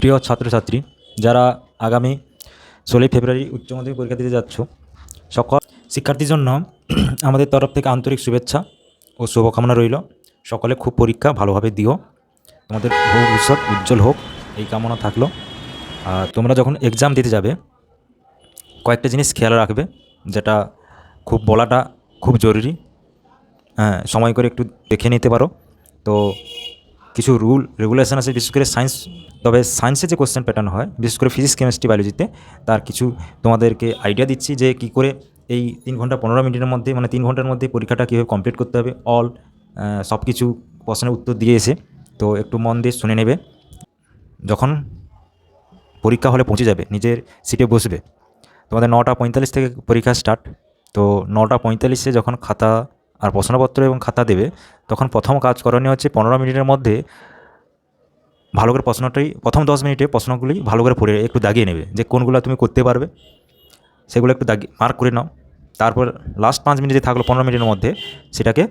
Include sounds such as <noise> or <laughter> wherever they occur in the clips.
প্রিয় ছাত্রছাত্রী, যারা আগামী ষোলোই ফেব্রুয়ারি উচ্চ মাধ্যমিক পরীক্ষা দিতে যাচ্ছ, সকল শিক্ষার্থীর জন্য <clears throat> আমাদের তরফ থেকে আন্তরিক শুভেচ্ছা ও শুভকামনা রইল। সকলে খুব পরীক্ষা ভালোভাবে দিও। তোমাদের ভবিষ্যৎ উজ্জ্বল হোক, এই কামনা থাকল। আর তোমরা যখন এক্সাম দিতে যাবে, কয়েকটা জিনিস খেয়াল রাখবে, যেটা খুব বলাটা খুব জরুরি। হ্যাঁ সময় করে একটু দেখে নিতে পারো। তো কিছু রুল রেগুলেশন আছে, বিশেষ করে সায়েন্স তবে সায়েন্সে যে কোশ্চেন প্যাটার্ন হয়, বিশেষ করে ফিজিক্স কেমিস্ট্রি বায়োলজিতে তার কিছু তোমাদেরকে আইডিয়া দিচ্ছি যে কী করে এই তিন ঘণ্টা পনেরো মিনিটের মধ্যে মানে তিন ঘণ্টার মধ্যে পরীক্ষাটা কীভাবে কমপ্লিট করতে হবে অল সব কিছু প্রশ্নের উত্তর দিয়ে এসে, তো একটু মন দিয়ে শুনে নেবে। যখন পরীক্ষা হলে পৌঁছে যাবে, নিজের সিটে বসবে, তোমাদের নটা পঁয়তাল্লিশ থেকে পরীক্ষা স্টার্ট তো নটা পঁয়তাল্লিশে যখন খাতা আর প্রশ্নপত্র এবং খাতা দেবে, তখন প্রথম কাজ করণীয় হচ্ছে পনেরো মিনিটের মধ্যে ভালো করে প্রশ্নটাই প্রথম দশ মিনিটে প্রশ্নগুলি ভালো করে পড়ে, একটু দাগিয়ে নেবে যে কোনগুলো তুমি করতে পারবে। সেগুলো একটু দাগিয়ে মার্ক করে নাও। তারপর লাস্ট পাঁচ মিনিট যে থাকল পনেরো মিনিটের মধ্যে সেটাকে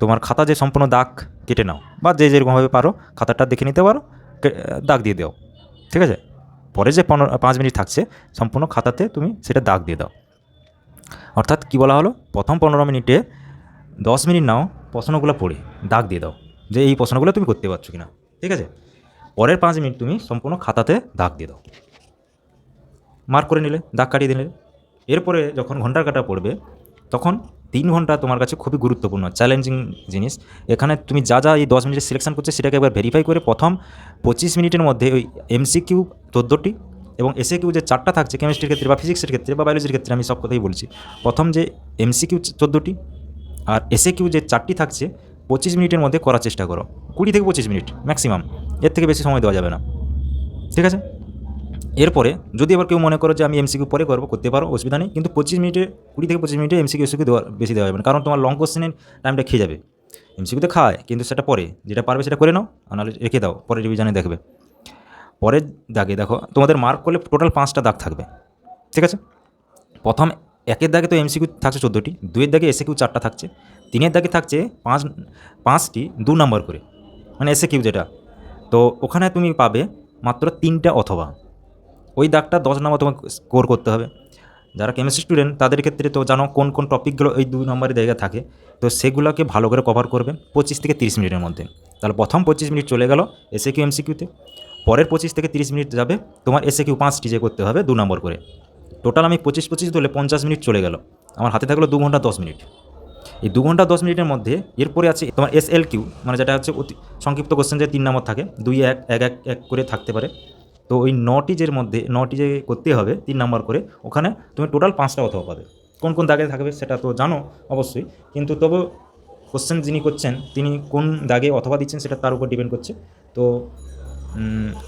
তোমার খাতা যে সম্পূর্ণ দাগ কেটে নাও বা যে যেরকমভাবে পারো খাতাটা দেখে নিতে পারো দাগ দিয়ে দাও। ঠিক আছে? পরে যে পনেরো, পাঁচ মিনিট থাকছে সম্পূর্ণ খাতাতে তুমি সেটা দাগ দিয়ে দাও। অর্থাৎ কী বলা হলো? প্রথম পনেরো মিনিটে দশ মিনিট নাও, প্রশ্নগুলো পড়ে, দাগ দিয়ে দাও, যে এই প্রশ্নগুলো তুমি করতে পারছ কিনা, ঠিক আছে? পরের পাঁচ মিনিট তুমি সম্পূর্ণ খাতাতে দাগ দিয়ে দাও। মার্ক করে নিলে, দাগ কাটিয়ে দিলে। এরপরে যখন ঘণ্টার কাটা পড়বে, তখন তিন ঘণ্টা তোমার কাছে খুবই গুরুত্বপূর্ণ চ্যালেঞ্জিং জিনিস। এখানে তুমি যা যা এই দশ মিনিটে সিলেকশন করছে, সেটাকে একবার ভেরিফাই করে প্রথম পঁচিশ মিনিটের মধ্যে ওই এমসিকিউ চোদ্দোটি এবং এসে কিউ যে চারটা থাকছে কেমিস্ট্রির ক্ষেত্রে বা ফিজিক্সের ক্ষেত্রে বা বায়োলজির ক্ষেত্রে, আমি সব কথাই বলছি। প্রথম যে এমসিকিউ চোদ্দোটি আর এসে কিউ যে চারটি থাকছে, পঁচিশ মিনিটের মধ্যে করার চেষ্টা করো। কুড়ি থেকে পঁচিশ মিনিট ম্যাক্সিমাম এর থেকে বেশি সময় দেওয়া যাবে না। ঠিক আছে? এরপরে যদি আবার কেউ মনে করো যে আমি এমসিকিউ পরে করব, করতে পারো, অসুবিধা নেই। কিন্তু পঁচিশ মিনিটে, কুড়ি থেকে পঁচিশ মিনিটে এমসিকিউ এসিকিউ দেওয়া বেশি দেওয়া যাবে না। কারণ তোমার লং কোশ্চেনের টাইমটা খেয়ে যাবে। এমসিকিউ তো খায়, কিন্তু সেটা পরে। যেটা পারবে সেটা করে নাও নাহলে রেখে দাও পরে রিভিশনে দেখবে। পরের দাগে দেখো, তোমাদের মার্ক করলে টোটাল পাঁচটা দাগ থাকবে। ঠিক আছে? প্রথম একের দাগে তো এমসিকিউ থাকছে চোদ্দোটি দুয়ের দাগে এসে কিউ চারটা থাকছে, তিনের দাগে থাকছে পাঁচ, পাঁচটি দু নম্বর করে মানে এসে কিউ যেটা। তো ওখানে তুমি পাবে মাত্র তিনটা অথবা। ওই দাগটা দশ নম্বর তোমাকে স্কোর করতে হবে। যারা কেমিস্ট্রি স্টুডেন্ট তাদের ক্ষেত্রে তো জানো কোন কোন টপিকগুলো এই দুই নম্বরের জায়গায় থাকে। তো সেগুলোকে ভালো করে কভার করবে পঁচিশ থেকে তিরিশ মিনিটের মধ্যে। তাহলে প্রথম পঁচিশ মিনিট চলে গেল এসে কিউ এমসিকিউতে পরের পঁচিশ থেকে তিরিশ মিনিট যাবে তোমার এসে কিউ পাঁচটি যে করতে হবে দু নম্বর করে। টোটাল আমি পঁচিশ পঁচিশ ধরলে পঞ্চাশ মিনিট চলে গেল। আমার হাতে থাকল দু ঘণ্টা দশ মিনিট। এই দু ঘণ্টা দশ মিনিটের মধ্যে এরপরে আছে তোমার এস এল কিউ মানে যেটা হচ্ছে অতি সংক্ষিপ্ত কোশ্চেন যে তিন নম্বর থাকে, দুই, এক এক এক এক করে থাকতে পারে। তো ওই নটি যের মধ্যে, নটি যে করতে হবে তিন নম্বর করে, ওখানে তুমি টোটাল পাঁচটা অথবা পাবে। কোন কোন দাগে থাকবে সেটা তো জানো অবশ্যই, কিন্তু তবু কোশ্চেন যিনি করছেন, তিনি কোন দাগে অথবা দিচ্ছেন সেটা তার উপর ডিপেন্ড করছে। তো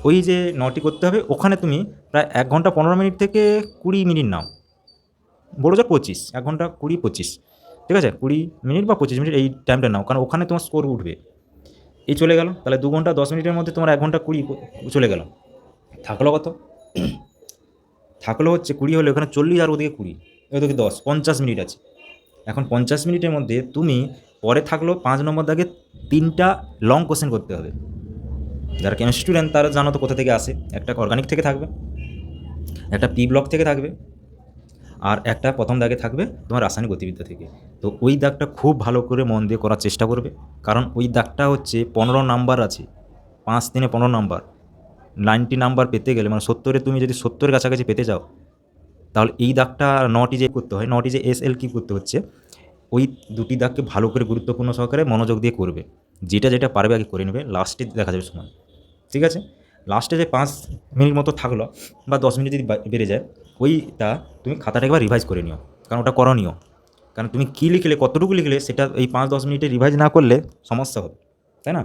ওই যে নটি করতে হবে, ওখানে তুমি প্রায় এক ঘণ্টা পনেরো মিনিট থেকে কুড়ি মিনিট নাও। বড় যা পঁচিশ, এক ঘণ্টা কুড়ি, পঁচিশ। ঠিক আছে? কুড়ি মিনিট বা পঁচিশ মিনিট এই টাইমটা নাও, কারণ ওখানে তোমার স্কোর উঠবে। এই চলে গেল। তাহলে দু ঘণ্টা দশ মিনিটের মধ্যে তোমার এক ঘণ্টা কুড়ি চলে গেল। থাকল কত? থাকল হচ্ছে কুড়ি হলে ওখানে চল্লিশ আর ওদিকে কুড়ি, ওদিকে দশ, পঞ্চাশ মিনিট আছে। এখন পঞ্চাশ মিনিটের মধ্যে তুমি পরে থাকল পাঁচ নম্বর দাগে তিনটা লং কোশ্চেন করতে হবে। যারা কেমিস্ট্রি স্টুডেন্ট তারা জানো তো কোথা থেকে আসে। একটা অর্গানিক থেকে থাকবে, একটা পি ব্লক থেকে থাকবে, আর একটা প্রথম দাগে থাকবে তোমার রাসায়নিক গতিবিদ্যা থেকে। তো ওই দাগটা খুব ভালো করে মন দিয়ে করার চেষ্টা করবে, কারণ ওই দাগটা হচ্ছে পনেরো নাম্বার আছে, পাঁচ দিনে পনেরো নাম্বার। নাইনটি নাম্বার পেতে গেলে মানে সত্তরে তুমি যদি সত্তরের কাছাকাছি পেতে যাও, তাহলে এই দাগটা নটি যে করতে হয়। নটি যে এস এল কি করতে হচ্ছে? ওই দুটি দাগকে ভালো করে গুরুত্বপূর্ণ সহকারে মনোযোগ দিয়ে করবে। যেটা যেটা পারবে আগে করে নেবে লাস্টে দেখা যাবে সময়। ঠিক আছে? লাস্টে যে পাঁচ মিনিট মতো থাকল বা দশ মিনিট যদি বেড়ে যায়, ওইটা তুমি খাতাটা একবার রিভাইজ করে নিও, কারণ ওটা করণীয়। কারণ তুমি কী লিখলে, কতটুকু লিখলে, সেটা এই পাঁচ দশ মিনিটে রিভাইজ না করলে সমস্যা হবে, তাই না?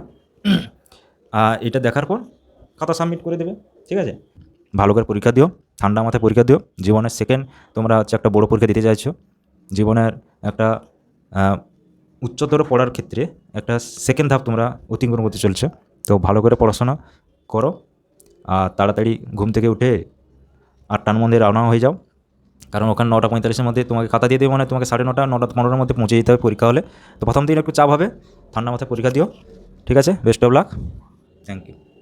<clears throat> এটা দেখার পর খাতা সাবমিট করে দেবে, ঠিক আছে? ভালো করে পরীক্ষা দিও, ঠান্ডা মাথায় পরীক্ষা দিও। জীবনের সেকেন্ড তোমরা হচ্ছে একটা বড় পরীক্ষা দিতে চাইছো, জীবনের একটা উচ্চতর পড়ার ক্ষেত্রে একটা সেকেন্ড ধাপ তোমরা অতিক্রম করতে চলছে। তো ভালো করে পড়াশোনা করো। আর তাড়াতাড়ি ঘুম থেকে উঠে আটটার মধ্যে রওনা হয়ে যাও। কারণ ওখানে নটা পঁয়তাল্লিশের মধ্যে তোমাকে খাতা দিয়ে দেবে মানে তোমাকে সাড়ে নটা নটা, পনেরোর মধ্যে পৌঁছে যেতে হবে পরীক্ষা হলে। তো প্রথম দিন একটু চাপ হবে। ঠান্ডা মাথায় পরীক্ষা দিও। ঠিক আছে? Best of luck thank you